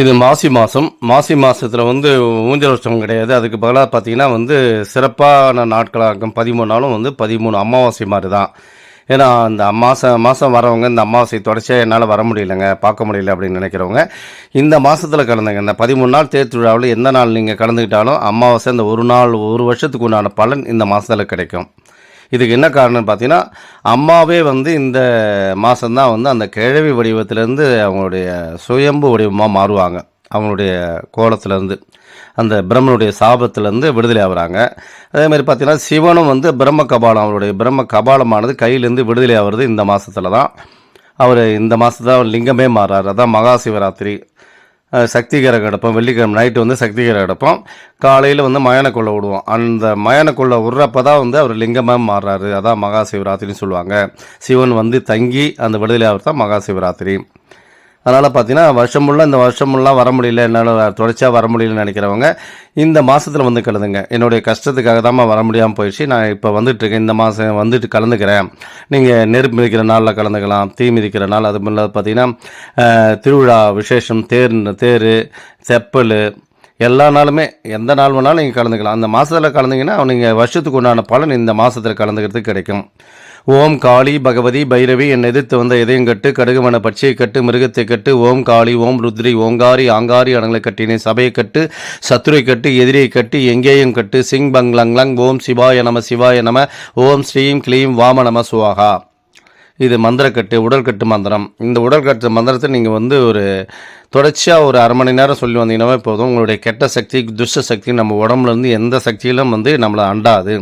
இது மாசி மாதம் மாசி மாதத்தில் வந்து ஊஞ்சல் உற்சவம் கிடையாது. அதுக்கு பதிலாக பார்த்தீங்கன்னா வந்து சிறப்பான நாட்களாக இருக்கும் பதிமூணு நாளும் வந்து பதிமூணு அமாவாசை மாதிரி தான் ஏன்னா அந்த மாதம் மாதம் வரவங்க இந்த அமாவாசை தொடர்ச்சியாக என்னால் வர முடியலங்க பார்க்க முடியல அப்படின்னு நினைக்கிறவங்க இந்த மாதத்தில் கலந்துங்க. இந்த பதிமூணு நாள் தேர் திருவிழாவில் எந்த நாள் நீங்கள் கலந்துக்கிட்டாலும் அமாவாசை இந்த ஒரு நாள் ஒரு வருஷத்துக்கு உண்டான பலன் இந்த மாதத்தில் கிடைக்கும். இதுக்கு என்ன காரணம்னு பார்த்தீங்கன்னா அம்மாவே வந்து இந்த மாதம்தான் வந்து அந்த கிழவி வடிவத்திலேருந்து அவங்களுடைய சுயம்பு வடிவமாக மாறுவாங்க. அவங்களுடைய கோலத்திலேருந்து அந்த பிரம்மனுடைய சாபத்திலேருந்து விடுதலை ஆகுறாங்க. அதே மாதிரி பார்த்தீங்கன்னா சிவனும் வந்து பிரம்ம கபாலம் அவருடைய பிரம்ம கபாலமானது கையிலேருந்து விடுதலை ஆகிறது இந்த மாதத்தில் தான் அவர் இந்த மாதத்தான் லிங்கமே மாறார். அதான் மகா சிவராத்திரி சக்தி கிரகம் வெள்ளிக்கிழமை நைட்டு வந்து சக்தி கிரகம் எடுப்போம் காலையில் வந்து மயானக்குள்ளே விடுவோம் அந்த மயானக்குள்ளே விடுறப்ப தான் வந்து அவர் லிங்கமாக மாறுறாரு. அதான் மகா சிவராத்திரின்னு சொல்லுவாங்க. சிவன் வந்து தங்கி அந்த விடுதலை அவர் தான் மகா சிவராத்திரி அதனால் பார்த்தீங்கன்னா வருஷம் முள்ள இந்த வருஷம் வர முடியல என்னால் தொடர்ச்சியாக வர முடியலன்னு நினைக்கிறவங்க இந்த மாதத்தில் வந்து கலந்துங்க. என்னுடைய கஷ்டத்துக்காக தான் வர முடியாமல் போயிடுச்சு. நான் இப்போ வந்துட்டுருக்கேன். இந்த மாதம் வந்துட்டு கலந்துக்கிறேன். நீங்கள் நெருப்பு மிதிக்கிற நாளில் கலந்துக்கலாம் தீ மிதிக்கிற நாள் அது இல்லாத பார்த்தீங்கன்னா திருவிழா விசேஷம் தேர் தேர் செப்பல் எல்லா நாளுமே எந்த நாள் வேணாலும் நீங்கள் கலந்துக்கலாம். அந்த மாதத்தில் கலந்தீங்கன்னா நீங்கள் வருஷத்துக்கு உண்டான பலன் இந்த மாதத்தில் கலந்துக்கிறதுக்கு கிடைக்கும். ஓம் காளி பகவதி பைரவி என் எதிர்த்து வந்த இதயம் கட்டு கடுகுமன பட்சியை கட்டு மிருகத்தை கட்டு ஓம் காளி ஓம் ருத்ரி ஓங்காரி ஆங்காரி அடங்களை கட்டினே சபையை கட்டு சத்துரை கட்டு எதிரியை கட்டு எங்கேயும் கட்டு சிங் பங் லங் லங் ஓம் சிவாய நம சிவாய நம ஓம் ஸ்ரீம் கிளீம் வாம நம சுவாகா. இது மந்திரக்கட்டு உடல்கட்டு மந்திரம். இந்த உடல்கட்டு மந்திரத்தை நீங்கள் வந்து ஒரு தொடர்ச்சியாக ஒரு அரை மணி நேரம் சொல்லி வந்தீங்கன்னாவே போதும். உங்களுடைய கெட்ட சக்தி துஷ்ட சக்தி நம்ம உடம்புலேருந்து எந்த சக்தியிலும் வந்து நம்மளை அண்டாது.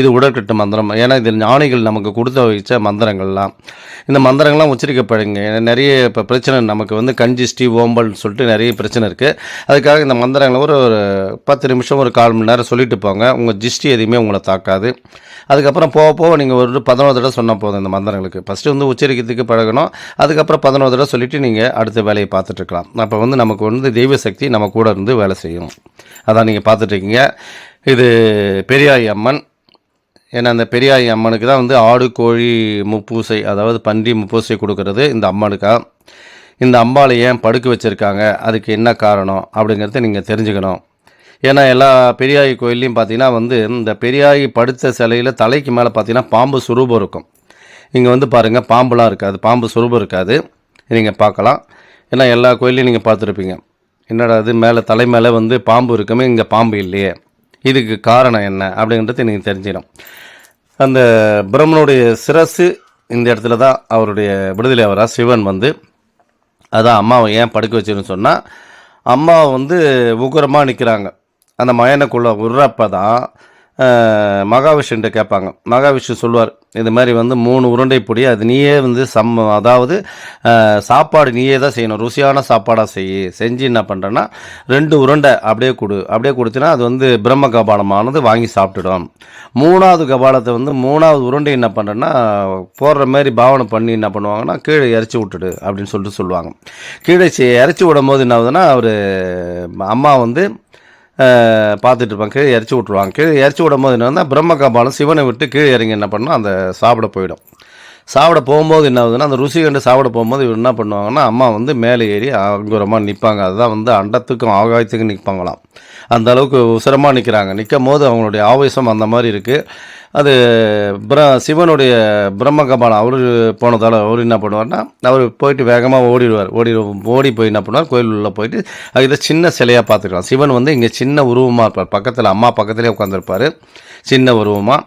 இது உடற்கட்டு மந்திரம். ஏன்னா இது ஞானிகள் நமக்கு கொடுத்து வச்ச மந்திரங்கள்லாம். இந்த மந்திரங்கள்லாம் உச்சரிக்கப்படுங்க. நிறைய இப்போ பிரச்சனை நமக்கு வந்து கஞ்சிஸ்டி ஓம்பல்னு சொல்லிட்டு நிறைய பிரச்சனை இருக்குது அதுக்காக இந்த மந்திரங்களை ஒரு ஒரு பத்து நிமிஷம் ஒரு கால் மணி நேரம் சொல்லிட்டு போங்க. உங்கள் ஜிஸ்டி எதுவுமே உங்களை தாக்காது. அதுக்கப்புறம் போக போக நீங்கள் ஒரு பதினோரு தடவை சொன்னால் போதும் இந்த மந்திரங்களுக்கு. ஃபஸ்ட்டு வந்து உச்சரிக்கிறதுக்கு பழகணும். அதுக்கப்புறம் பதினோரு தடவை சொல்லிவிட்டு நீங்கள் அடுத்த வேலையை பார்த்துட்டு இருக்கலாம். அப்போ வந்து நமக்கு வந்து தெய்வ சக்தி நம்ம கூட இருந்து வேலை செய்யும். அதான் நீங்கள் பார்த்துட்ருக்கீங்க. இது பெரியாய் அம்மன். ஏன்னா அந்த பெரியாய் அம்மனுக்கு தான் வந்து ஆடு கோழி முப்பூசை அதாவது பன்றி முப்பூசை கொடுக்கறது இந்த அம்மனுக்கா. இந்த அம்பாளை ஏன் படுக்க வச்சுருக்காங்க? அதுக்கு என்ன காரணம்? அப்படிங்கிறத நீங்கள் தெரிஞ்சுக்கணும். ஏன்னா எல்லா பெரியாய் கோயில்லையும் பார்த்தீங்கன்னா வந்து இந்த பெரியாய் படுத்த சிலையில் தலைக்கு மேலே பார்த்தீங்கன்னா பாம்பு சுரூபம் இருக்கும். இங்கே வந்து பாருங்கள் பாம்புலாம் இருக்காது. பாம்பு சுரூபம் இருக்காது. நீங்கள் பார்க்கலாம். ஏன்னா எல்லா கோயில்லையும் நீங்கள் பார்த்துருப்பீங்க. என்னடா இது மேலே தலை மேலே வந்து பாம்பு இருக்குமே இங்கே பாம்பு இல்லையே. இதுக்கு காரணம் என்ன அப்படிங்கிறது நீங்கள் தெரிஞ்சிடும். அந்த பிரம்மனுடைய சிரசு இந்த இடத்துல தான் அவருடைய விடுதலை அவராக சிவன் வந்து அதான் அம்மாவை ஏன் படுக்க வச்சிருன்னு சொன்னால் அம்மா வந்து உகுரமாக நிற்கிறாங்க அந்த மயனுக்குள்ளே விடுறப்ப தான் மகாவிஷ்ணுன்ட்டு கேட்பாங்க. மகாவிஷ்ணு சொல்லுவார் இது மாதிரி வந்து மூணு உருண்டை பொடி அது நீயே வந்து சம் அதாவது சாப்பாடு நீயே தான் செய்யணும். ருசியான சாப்பாடாக செய் செஞ்சு என்ன பண்ணுறேன்னா ரெண்டு உருண்டை அப்படியே கொடு. அப்படியே கொடுத்தினா அது வந்து பிரம்ம கபாலமானது வாங்கி சாப்பிட்டுடும். மூணாவது கபாலத்தை வந்து மூணாவது உருண்டை என்ன பண்ணுறேன்னா போடுற மாதிரி பாவனை பண்ணி என்ன பண்ணுவாங்கன்னா கீழே இறச்சி விட்டுடு அப்படின்னு சொல்லிட்டு சொல்லுவாங்க. கீழே இறச்சி விடும் போது என்ன ஆகுதுன்னா அவர் அம்மா வந்து பார்த்துட்டு இருப்பாங்க கீழே இறச்சி விட்ருவாங்க கீழே இறச்சி விடும் போது என்ன பிரம்ம கபாலம் சிவனை விட்டு கீழே இறங்கி என்ன பண்ணணும் அந்த சாப்பிட போயிடும். சாப்பிட போகும்போது என்ன ஆகுதுன்னா அந்த ருசி கண்டு சாப்பிட போகும்போது இவர் என்ன பண்ணுவாங்கன்னா அம்மா வந்து மேலே ஏறி அங்குரமாக நிற்பாங்க அதுதான் வந்து அண்டத்துக்கும் ஆகாயத்துக்கும் நிற்பாங்களாம் அந்த அளவுக்கு உசரமாக நிற்கிறாங்க நிற்கும் போது அவங்களுடைய ஆவேசம் அந்த மாதிரி இருக்குது அது பிர சிவனுடைய பிரம்ம கபாலம் அவர் போனதால் அவர் என்ன பண்ணுவார்னா அவர் போயிட்டு வேகமாக ஓடிடுவார். ஓடி ஓடி போய் என்ன பண்ணுவார்? கோயில் உள்ளே போயிட்டு இதை சின்ன சிலையாக பார்த்துக்கலாம். சிவன் வந்து இங்கே சின்ன உருவமாக இருப்பார். பக்கத்தில் அம்மா பக்கத்துலேயே உட்காந்துருப்பார் சின்ன உருவமாக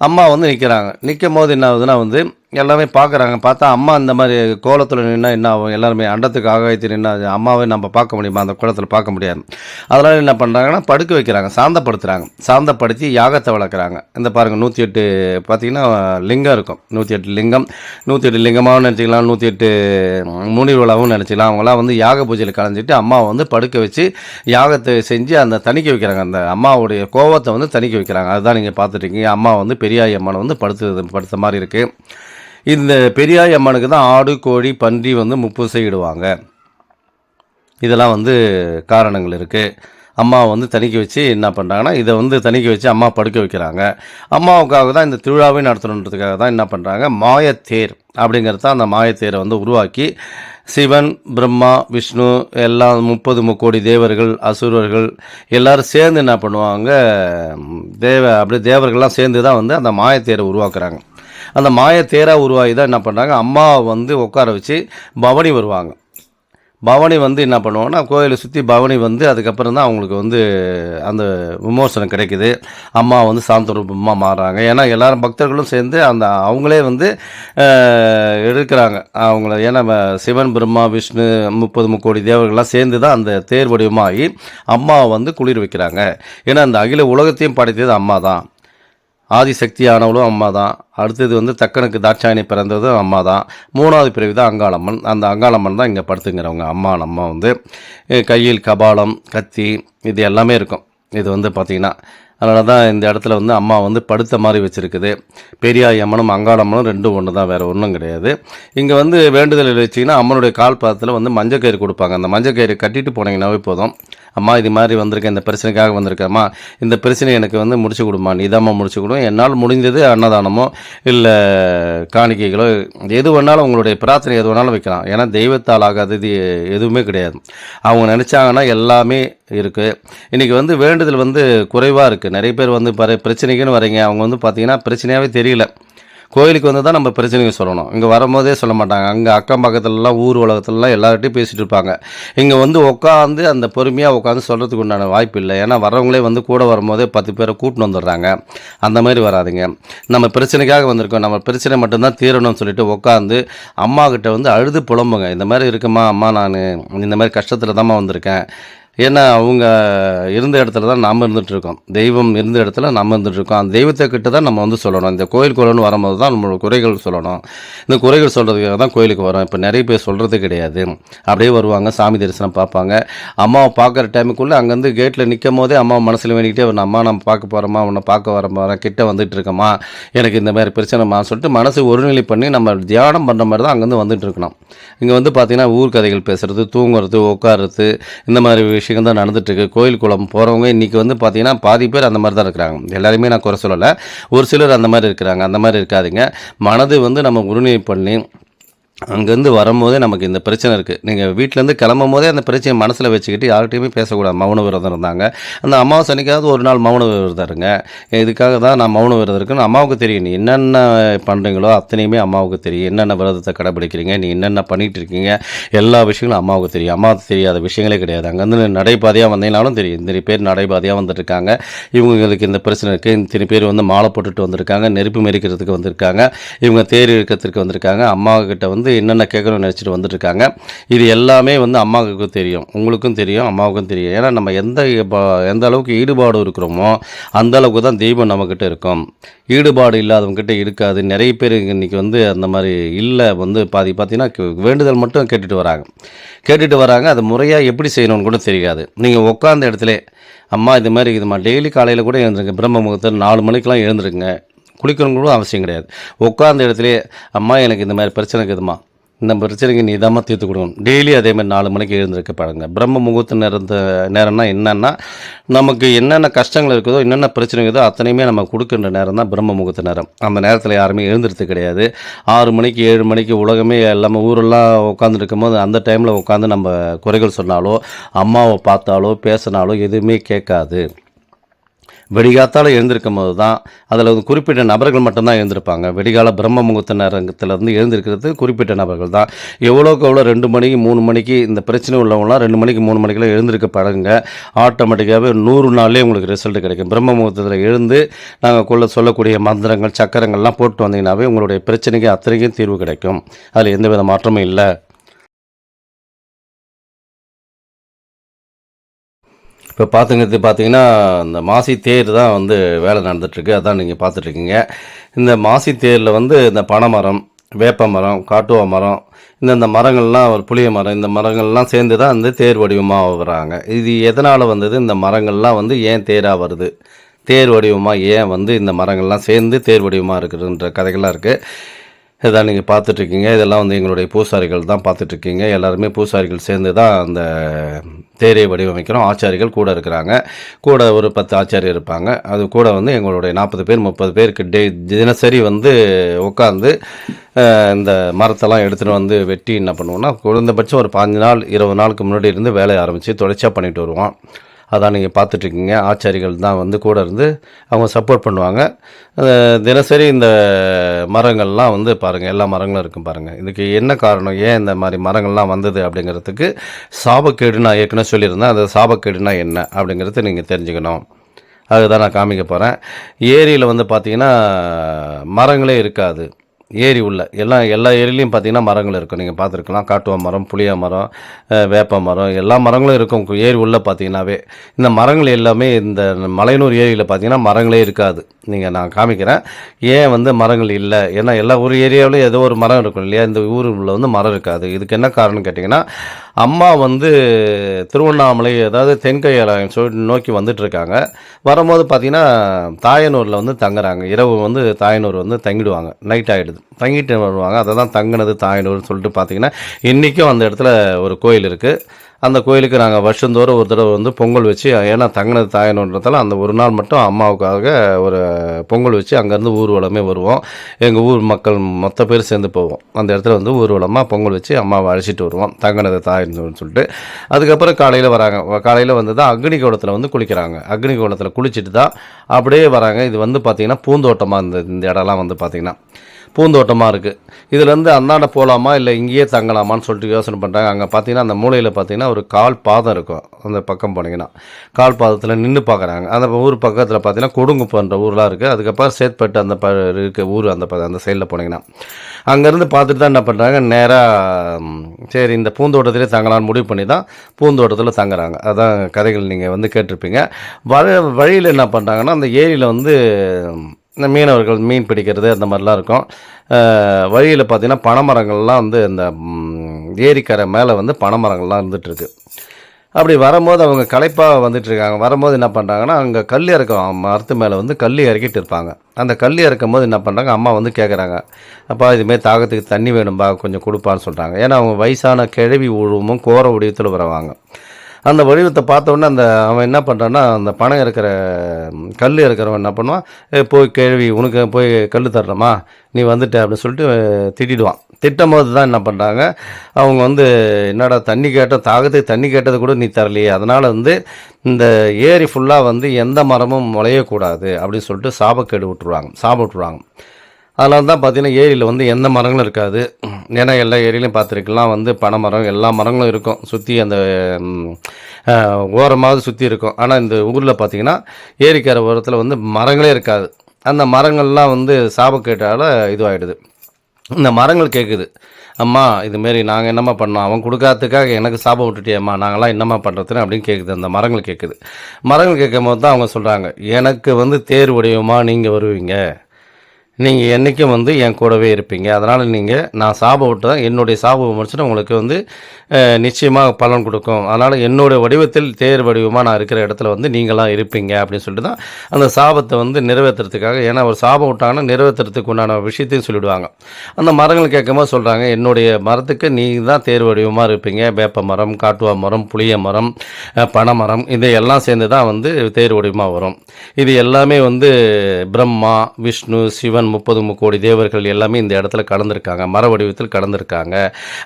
அம்மா வந்து நிற்கிறாங்க நிற்கும் போது என்ன ஆகுதுன்னா வந்து எல்லாமே பார்க்குறாங்க. பார்த்தா அம்மா இந்த மாதிரி கோலத்தில் நின்னா என்ன ஆகும்? எல்லாருமே அண்டத்துக்கு ஆகாயத்தில் நின்னா அம்மாவை நம்ம பார்க்க முடியுமா? அந்த கோலத்தில் பார்க்க முடியாது. அதனால் என்ன பண்ணுறாங்கன்னா படுக்க வைக்கிறாங்க. சாந்தப்படுத்துகிறாங்க சாந்தப்படுத்தி யாகத்தை வளர்க்குறாங்க. இந்த பாருங்கள் நூற்றி எட்டு பார்த்தீங்கன்னா லிங்கம் இருக்கும். நூற்றி எட்டு லிங்கம். நூற்றி எட்டு லிங்கமாகவும் நினச்சிக்கலாம். நூற்றி எட்டு முனிவுலாவும் நினச்சிக்கலாம். அவங்களாம் வந்து யாக பூஜையில் கலைஞ்சிட்டு அம்மாவை வந்து படுக்க வச்சு யாகத்தை செஞ்சு அந்த தணிக்க வைக்கிறாங்க. அந்த அம்மாவுடைய கோவத்தை வந்து தணிக்க வைக்கிறாங்க. அதுதான் நீங்கள் பார்த்துருக்கீங்க அம்மா வந்து பெரியாய் அம்மனை வந்து படுத்து படுத்த மாதிரி இருக்குது இந்த பெரியாய் அம்மனுக்கு தான் ஆடு கோழி பன்றி வந்து முப்பது செய்யிடுவாங்க இதெல்லாம் வந்து காரணங்கள் இருக்குது அம்மாவை வந்து தணிக்க வச்சு என்ன பண்ணுறாங்கன்னா இதை வந்து தணிக்க வச்சு அம்மா படுக்க வைக்கிறாங்க. அம்மாவுக்காக தான் இந்த திருவிழாவே நடத்தணுன்றதுக்காக தான் என்ன பண்ணுறாங்க மாயத்தேர் அப்படிங்கிறது தான் அந்த மாயத்தேரை வந்து உருவாக்கி சிவன் பிரம்மா விஷ்ணு எல்லாம் முப்பது முக்கோடி தேவர்கள் அசுரர்கள் எல்லோரும் சேர்ந்து என்ன பண்ணுவாங்க தேவ அப்படியே தேவர்கள்லாம் சேர்ந்து தான் வந்து அந்த மாயத்தேரை உருவாக்குறாங்க. அந்த மாய தேராக உருவாகி தான் என்ன பண்ணுறாங்க அம்மாவை வந்து உட்கார வச்சு பவனி வருவாங்க. பவனி வந்து என்ன பண்ணுவாங்கன்னா கோயிலை சுற்றி பவனி வந்து அதுக்கப்புறம் தான் அவங்களுக்கு வந்து அந்த விமோசனம் கிடைக்குது. அம்மா வந்து சாந்த ரூபமாக மாறுறாங்க. ஏன்னா எல்லாரும் பக்தர்களும் சேர்ந்து அந்த அவங்களே வந்து எடுக்கிறாங்க. அவங்கள ஏன்னா சிவன் பிரம்மா விஷ்ணு முப்பது முக்கோடி தேவர்கள்லாம் சேர்ந்து தான் அந்த தேர் வடிவமாகி அம்மாவை வந்து குளிர் வைக்கிறாங்க. ஏன்னா அந்த அகில உலகத்தையும் படைத்தது அம்மா தான். ஆதிசக்தியானவளும் அம்மா தான் அடுத்தது வந்து தக்கனுக்கு தாட்சாயணி பிறந்ததும் அம்மா தான் மூணாவது பிறவி தான் அங்காளம்மன். அந்த அங்காளம்மன் தான் இங்கே படுத்துங்கிறவங்க. அம்மா நம்ம வந்து கையில் கபாலம் கத்தி இது எல்லாமே இருக்கும். இது வந்து பார்த்திங்கன்னா அதனால தான் இந்த இடத்துல வந்து அம்மா வந்து படுத்த மாதிரி வச்சுருக்குது. பெரியாய் அம்மனும் அங்காளம்மனும் ரெண்டும் ஒன்று தான் வேறு ஒன்றும் கிடையாது. இங்கே வந்து வேண்டுதல் வச்சிங்கன்னா அம்மனுடைய கால் பாதத்தில் வந்து மஞ்சக்கயிறு கொடுப்பாங்க. அந்த மஞ்சக்கயிறு கட்டிட்டு போனீங்கன்னாவே போதும். அம்மா இது மாதிரி வந்திருக்கேன் இந்த பிரச்சனைக்காக வந்திருக்கேம்மா இந்த பிரச்சனை எனக்கு வந்து முடிச்சு கொடுமா நீ நீதாம்மா முடிச்சு கொடு. என்னால் முடிந்தது அன்னதானமோ இல்லை காணிக்கைகளோ எது வேணாலும் உங்களுடைய பிரார்த்தனை எது வேணாலும் வைக்கலாம். ஏன்னா தெய்வத்தால் ஆகாதது எதுவுமே கிடையாது. அவங்க நினச்சாங்கன்னா எல்லாமே இருக்குது இன்றைக்கி வந்து வேண்டுதல் வந்து குறைவாக இருக்குது நிறைய பேர் வந்து பர பிரச்சனைக்குன்னு வரீங்க அவங்க வந்து பார்த்திங்கன்னா பிரச்சனையாகவே தெரியல. கோயிலுக்கு வந்து தான் நம்ம பிரச்சனைகள் சொல்லணும். இங்கே வரும்போதே சொல்ல மாட்டாங்க. அங்கே அக்கம் பக்கத்துலலாம் ஊர் உலகத்துலலாம் எல்லார்ட்டையும் பேசிகிட்டு இருப்பாங்க. இங்கே வந்து உட்காந்து அந்த பொறுமையாக உட்காந்து சொல்கிறதுக்கு உண்டான வாய்ப்பு இல்லை. ஏன்னா வரவங்களே வந்து கூட வரும்போதே பத்து பேரை கூட்டின்னு வந்துடுறாங்க. அந்த மாதிரி வராதுங்க. நம்ம பிரச்சனைக்காக வந்திருக்கோம். நம்ம பிரச்சனை மட்டும்தான் தீரணும்னு சொல்லிட்டு உட்காந்து அம்மா கிட்ட வந்து அழுது புலம்புங்க. இந்த மாதிரி இருக்குமா? அம்மா நான் இந்த மாதிரி கஷ்டத்தில் தாம்மா வந்திருக்கேன். ஏன்னா அவங்க இருந்த இடத்துல தான் நாம் இருந்துகிட்ருக்கோம் தெய்வம் இருந்த இடத்துல நம்ம இருந்துகிட்ருக்கோம் அந்த தெய்வத்தை கிட்ட தான் நம்ம வந்து சொல்லணும். இந்த கோயில் குளம்னு வரும்போது தான் நம்மளோட குறைகள் சொல்லணும். இந்த குறைகள் சொல்கிறதுக்காக தான் கோயிலுக்கு வரோம். இப்போ நிறைய பேர் சொல்கிறது கிடையாது. அப்படியே வருவாங்க சாமி தரிசனம் பார்ப்பாங்க. அம்மாவை பார்க்குற டைமுக்குள்ளே அங்கேருந்து கேட்டில் நிற்கும் போதே அம்மா மனசில் வேண்டிக்கிட்டே அவன் அம்மா நம்ம பார்க்க போகிறோமா உன்னை பார்க்க வர போகிறேன் கிட்ட வந்துட்டு இருக்கோமா எனக்கு இந்த மாதிரி பிரச்சனைமா சொல்லிட்டு மனசு ஒருநிலை பண்ணி நம்ம தியானம் பண்ணுற மாதிரி தான் அங்கேருந்து வந்துட்டு இருக்கணும் இங்கே வந்து பார்த்திங்கன்னா ஊர் கதைகள் பேசுகிறது தூங்குறது உட்காருறது இந்த மாதிரி விஷயங்கள் தான் நடந்துட்டுருக்கு. கோயில் குளம் போகிறவங்க இன்றைக்கி வந்து பார்த்தீங்கன்னா பாதி பேர் அந்த மாதிரி தான் இருக்கிறாங்க. எல்லாருமே நான் குறை சொல்லலை. ஒரு சிலர் அந்த மாதிரி இருக்கிறாங்க. அந்த மாதிரி இருக்காதுங்க. மனது வந்து நம்ம ஒருநிலை பண்ணி அங்கேருந்து வரும்போதே நமக்கு இந்த பிரச்சனை இருக்குது நீங்கள் வீட்டிலேருந்து கிளம்பும் போதே அந்த பிரச்சனையை மனசில் வச்சுக்கிட்டு யார்கிட்டையுமே பேசக்கூடாது. மௌன விரதம் இருந்தாங்க. அந்த அமாவாசை அன்னைக்காவது ஒரு நாள் மௌன விரதம் இருங்க. இதுக்காக தான் நான் மௌன விரதம் இருக்குன்னு அம்மாவுக்கு தெரியும். நீ என்னென்ன பண்ணுறீங்களோ அத்தனையுமே அம்மாவுக்கு தெரியும். என்னென்ன விரதத்தை கடைபிடிக்கிறீங்க? நீ என்னென்ன பண்ணிகிட்டு இருக்கீங்க? எல்லா விஷயங்களும் அம்மாவுக்கு தெரியும். அம்மாவுக்கு தெரியாத விஷயங்களே கிடையாது. அங்கேருந்து நடைபாதையாக வந்தீங்கனாலும் தெரியும். இந்த பேர் நடைபாதையாக வந்துட்டுருக்காங்க. இவங்களுக்கு இந்த பிரச்சனை இருக்குது இத்தனை பேர் வந்து மாலை போட்டுட்டு வந்திருக்காங்க. நெருப்பு மெரிக்கிறதுக்கு வந்திருக்காங்க. இவங்க தேர் இழுக்கிறதுக்கு வந்திருக்காங்க. அம்மாக்கிட்ட வந்து என்னென்ன கேட்கணும்னு நினச்சிட்டு வந்துட்டுருக்காங்க. இது எல்லாமே வந்து அம்மாவுக்கு தெரியும். உங்களுக்கும் தெரியும் அம்மாவுக்கும் தெரியும். ஏன்னா நம்ம எந்த எந்த அளவுக்கு ஈடுபாடு இருக்கிறோமோ அந்த அளவுக்கு தான் தெய்வம் நம்மக்கிட்ட இருக்கும். ஈடுபாடு இல்லாதவங்ககிட்ட இருக்காது. நிறைய பேர் இன்றைக்கி வந்து அந்த மாதிரி இல்லை வந்து பாதி பார்த்தீங்கன்னா வேண்டுதல் மட்டும் கேட்டுட்டு வராங்க. கேட்டுட்டு வராங்க. அது முறையாக எப்படி செய்யணும்னு கூட தெரியாது. நீங்கள் உட்காந்த இடத்துல அம்மா இது மாதிரி இதுமா டெய்லி காலையில் கூட எழுந்துருங்க. பிரம்ம முகூர்த்தம் நாலு மணிக்கெலாம் எழுந்துருங்க. குளிக்கணும் அவசியம் கிடையாது. உட்காந்த இடத்துலயே அம்மா எனக்கு இந்த மாதிரி பிரச்சனை இருக்குதும்மா. இந்த பிரச்சனைக்கு நீ தான் தீர்த்து கொடுக்கணும். டெய்லி அதே மாதிரி நாலு மணிக்கு எழுந்திருக்க பாருங்க. பிரம்ம முகூர்த்த நேரத்த நேரம்னா என்னன்னா நமக்கு என்னென்ன கஷ்டங்கள் இருக்குதோ என்னென்ன பிரச்சனை இருக்குதோ அத்தனையுமே நம்ம கொடுக்கின்ற நேரம் தான் பிரம்ம முகூர்த்த நேரம். அந்த நேரத்தில் யாருமே எழுந்திருத்து கிடையாது. ஆறு மணிக்கு ஏழு மணிக்கு உலகமே எல்லாமே ஊரெல்லாம் உட்காந்துருக்கும் போது அந்த டைமில் உட்காந்து நம்ம குறைகள் சொன்னாலோ அம்மாவை பார்த்தாலோ பேசினாலோ எதுவுமே கேட்காது. வெடிகாத்தால் எழுந்திருக்கும் போது தான் அதில் வந்து குறிப்பிட்ட நபர்கள் மட்டும்தான் எழுந்திருப்பாங்க. வெடிகால பிரம்ம முகூர்த்த இருந்து எழுந்திருக்கிறது குறிப்பிட்ட நபர்கள் தான் எவ்வளோக்கு எவ்வளோ ரெண்டு மணிக்கு மூணு மணிக்கு இந்த பிரச்சனை உள்ளவங்களாம் ரெண்டு மணிக்கு மூணு மணிக்கெல்லாம் எழுந்திருக்க பழகுங்க. ஆட்டோமேட்டிக்காகவே நூறு நாள்லேயே உங்களுக்கு ரிசல்ட் கிடைக்கும். பிரம்ம முகூர்த்தத்தில் எழுந்து நாங்கள் கொள்ள சொல்லக்கூடிய மந்திரங்கள் சக்கரங்கள்லாம் போட்டு வந்தீங்கன்னாவே உங்களுடைய பிரச்சனைக்கு அத்தனைக்கும் தீர்வு கிடைக்கும். அதில் எந்த வித மாற்றமும் இல்லை. இப்போ பார்த்துங்கிறது பார்த்தீங்கன்னா இந்த மாசி தேர் தான் வந்து வேலை நடந்துட்டுருக்கு. அதான் நீங்கள் பார்த்துட்ருக்கீங்க இந்த மாசி தேரில் வந்து இந்த பனைமரம் வேப்ப மரம் காட்டுவா மரம் இந்தந்த மரங்கள்லாம் ஒரு புளிய மரம் இந்த மரங்கள்லாம் சேர்ந்து தான் வந்து தேர் வடிவமாக வராங்க இது எதனால் வந்தது? இந்த மரங்கள்லாம் வந்து ஏன் தேராக வருது? தேர் வடிவமாக ஏன் வந்து இந்த மரங்கள்லாம் சேர்ந்து தேர் வடிவமாக இருக்குதுன்ற கதைகள்லாம் இருக்குது இதான் நீங்கள் பார்த்துட்ருக்கீங்க இதெல்லாம் வந்து எங்களுடைய பூசாரிகள் தான் பார்த்துட்ருக்கீங்க எல்லாருமே பூசாரிகள் சேர்ந்து தான் அந்த தேரை வடிவமைக்கிறோம். ஆச்சாரிகள் கூட இருக்கிறாங்க. கூட ஒரு பத்து ஆச்சாரியர் இருப்பாங்க. அது கூட வந்து எங்களுடைய நாற்பது பேர் முப்பது பேருக்கு டே தினசரி வந்து உட்காந்து இந்த மரத்தெல்லாம் எடுத்துகிட்டு வந்து வெட்டி என்ன பண்ணுவோம்னா குறைந்தபட்சம் ஒரு பாஞ்சு நாள் இருபது நாளுக்கு முன்னாடி இருந்து வேலையை ஆரம்பித்து தொடர்ச்சியாக பண்ணிட்டு வருவோம். அதான் நீங்கள் பார்த்துட்ருக்கீங்க. ஆச்சாரிகள் தான் வந்து கூட இருந்து அவங்க சப்போர்ட் பண்ணுவாங்க. தினசரி இந்த மரங்கள்லாம் வந்து பாருங்கள் எல்லா மரங்களும் இருக்கும் பாருங்கள் இதுக்கு என்ன காரணம் ஏன் இந்த மாதிரி மரங்கள்லாம் வந்தது அப்படிங்கிறதுக்கு சாபக்கேடு நான் ஏற்கனவே சொல்லியிருந்தேன். அந்த சாபக்கேடுனா என்ன அப்படிங்கிறத நீங்கள் தெரிஞ்சுக்கணும். அதுதான் நான் காமிக்க போகிறேன் ஏரியில் வந்து பார்த்தீங்கன்னா மரங்களே இருக்காது. ஏரி உள்ள. எல்லா எல்லா ஏரியிலையும் பார்த்தீங்கன்னா மரங்கள் இருக்கும். நீங்கள் பார்த்துருக்கலாம் காட்டுவா மரம் புளிய மரம் வேப்ப மரம் எல்லா மரங்களும் இருக்கும். ஏரி உள்ள பார்த்தீங்கன்னாவே இந்த மரங்கள் எல்லாமே இந்த மலையனூர் ஏரியில் பார்த்தீங்கன்னா மரங்களே இருக்காது. நீங்கள் நான் காமிக்கிறேன். ஏன் வந்து மரங்கள் இல்லை? ஏன்னா எல்லா ஒரு ஏரியாவிலும் ஏதோ ஒரு மரம் இருக்கும் இல்லையா? இந்த ஊருக்குள்ள வந்து மரம் இருக்காது. இதுக்கு என்ன காரணம் கேட்டிங்கன்னா அம்மா வந்து திருவண்ணாமலை அதாவது தென்கையாளம் சொல்லி நோக்கி வந்துட்டுருக்காங்க. வரும்போது பார்த்தீங்கன்னா தாயனூரில் வந்து தங்குறாங்க. இரவு வந்து தாயனூர் வந்து தங்கிடுவாங்க. நைட் ஆகிடுது தங்கிட்டு வருவாங்க. அதை தான் தங்கினது தாயனூர்னு சொல்லிட்டு பார்த்தீங்கன்னா இன்றைக்கும் அந்த இடத்துல ஒரு கோயில் இருக்குது அந்த கோயிலுக்கு நாங்கள் வருஷந்தோறும் ஒரு தடவை வந்து பொங்கல் வச்சு ஏன்னா தங்கினது தாயனூன்றதால அந்த ஒரு நாள் மட்டும் அம்மாவுக்காக ஒரு பொங்கல் வச்சு அங்கேருந்து ஊர்வலமே வருவோம். எங்கள் ஊர் மக்கள் மொத்த பேர் சேர்ந்து போவோம். அந்த இடத்துல வந்து ஊர்வலமாக பொங்கல் வச்சு அம்மாவை அழைச்சிட்டு வருவோம். தங்கினது தாயனூர்னு சொல்லிட்டு. அதுக்கப்புறம் காலையில் வராங்க. காலையில் வந்து தான் அக்னி கோலத்தில் வந்து குளிக்கிறாங்க. அக்னி கோலத்தில் குளிச்சுட்டு தான் அப்படியே வராங்க. இது வந்து பார்த்திங்கன்னா பூந்தோட்டமாக இந்த இந்த இடம்லாம் வந்து பார்த்திங்கன்னா பூந்தோட்டமாக இருக்குது இதுலேருந்து அந்தாண்ட போகலாமா இல்லை இங்கேயே தங்கலாமான்னு சொல்லிட்டு யோசனை பண்ணுறாங்க அங்கே பார்த்தீங்கன்னா அந்த மூலையில் பார்த்தீங்கன்னா ஒரு கால் பாதம் இருக்கும். அந்த பக்கம் போனீங்கன்னா கால் பாதத்தில் நின்று பார்க்குறாங்க அந்த ஊர் பக்கத்தில் பார்த்தீங்கன்னா கொடுங்குப்பன்ற ஊர்லாம் இருக்குது அதுக்கப்புறம் சேத்பட்டு அந்த ப இருக்க ஊர் அந்த ப அந்த சைடில் போனீங்கன்னா. அங்கேருந்து பார்த்துட்டு தான் என்ன பண்ணுறாங்க நேராக சரி இந்த பூந்தோட்டத்திலே தங்கலாம்னு முடிவு பண்ணி தான் பூந்தோட்டத்தில் தங்குறாங்க. அதான் கதைகள் நீங்கள் வந்து கேட்டிருப்பீங்க. வர வழியில் என்ன பண்ணுறாங்கன்னா அந்த ஏரியில் வந்து இந்த மீனவர்கள் மீன் பிடிக்கிறது அந்த மாதிரிலாம் இருக்கும். வழியில் பார்த்தீங்கன்னா பனைமரங்கள்லாம் வந்து இந்த ஏரிக்கரை மேலே வந்து பனைமரங்கள்லாம் இருந்துகிட்ருக்கு அப்படி வரும்போது அவங்க களைப்பாக வந்துட்டுருக்காங்க. வரும்போது என்ன பண்ணுறாங்கன்னா அங்கே கல் இறக்கும் மரத்து மேலே வந்து கல் இறக்கிட்டு இருப்பாங்க. அந்த கல் இறக்கும் போது என்ன பண்ணுறாங்க அம்மா வந்து கேட்குறாங்க அப்பா இதுமாரி தாகத்துக்கு தண்ணி வேணும்பா கொஞ்சம் கொடுப்பான்னு சொல்கிறாங்க ஏன்னா அவங்க வயசான கிழவி உருவமும் கோர உடையத்தில் வருவாங்க. அந்த வடிவத்தை பார்த்தோன்னே அந்த அவன் என்ன பண்ணுறான்னா அந்த பணம் இருக்கிற கல் இருக்கிறவன் என்ன பண்ணுவான் போய் கேள்வி உனக்கு போய் கல் தர்றமா நீ வந்துட்ட அப்படின்னு சொல்லிட்டு திட்டிடுவான். திட்டும் போது தான் என்ன பண்ணுறாங்க அவங்க வந்து என்னடா தண்ணி கேட்ட தாகத்துக்கு தண்ணி கேட்டது கூட நீ தரலையே. அதனால் வந்து இந்த ஏரி ஃபுல்லாக வந்து எந்த மரமும் முளையக்கூடாது அப்படின்னு சொல்லிட்டு சாபக்கேடு விட்டுருவாங்க சாப விட்டுருவாங்க. அதனால தான் பார்த்தீங்கன்னா ஏரியில் வந்து எந்த மரங்களும் இருக்காது. ஏன்னா எல்லா ஏரியிலையும் பார்த்துருக்கலாம் வந்து பனை மரம் எல்லா மரங்களும் இருக்கும். சுற்றி அந்த ஓரமாவது சுற்றி இருக்கும். ஆனால் இந்த ஊரில் பார்த்தீங்கன்னா ஏரிக்கரை ஓரத்தில் வந்து மரங்களே இருக்காது. அந்த மரங்கள்லாம் வந்து சாபக்கேட்டால் இதுவாகிடுது இந்த மரங்கள் கேட்குது அம்மா இதுமாரி நாங்கள் என்னம்மா பண்ணோம்? அவன் கொடுக்காததுக்காக எனக்கு சாபம் விட்டுட்டியம்மா நாங்களாம் என்னம்மா பண்ணுறதுன்னு அப்படின்னு கேட்குது அந்த மரங்கள் கேட்குது மரங்கள் கேட்கும் போது தான் அவங்க சொல்கிறாங்க எனக்கு வந்து தேர் வடிவமாக நீங்கள் வருவீங்க? நீங்கள் என்றைக்கும் வந்து என் கூடவே இருப்பீங்க. அதனால் நீங்கள் நான் சாபம் விட்டு தான் என்னுடைய சாபம் விமர்சனம் உங்களுக்கு வந்து நிச்சயமாக பலன் கொடுக்கும். அதனால் என்னுடைய வடிவத்தில் தேர் வடிவமாக நான் இருக்கிற இடத்துல வந்து நீங்களாம் இருப்பீங்க அப்படின்னு சொல்லிட்டு தான் அந்த சாபத்தை வந்து நிறைவேற்றுறதுக்காக ஏன்னா ஒரு சாபம் விட்டாங்கன்னா நிறைவேற்றுறதுக்கு உண்டான விஷயத்தையும் சொல்லிவிடுவாங்க அந்த மரங்கள் கேட்கும்போது சொல்கிறாங்க என்னுடைய மரத்துக்கு நீங்கள் தான் தேர் வடிவமாக இருப்பீங்க. வேப்ப மரம் காட்டுவா மரம் புளிய மரம் பனைமரம் பனை மரம் இதையெல்லாம் சேர்ந்து தான் வந்து தேர் வடிவமாக வரும். இது எல்லாமே வந்து பிரம்மா விஷ்ணு சிவன் சிவன் முப்பது முக்கோடி தேவர்கள் எல்லாமே இந்த இடத்துல கலந்துருக்காங்க மர வடிவத்தில் கலந்துருக்காங்க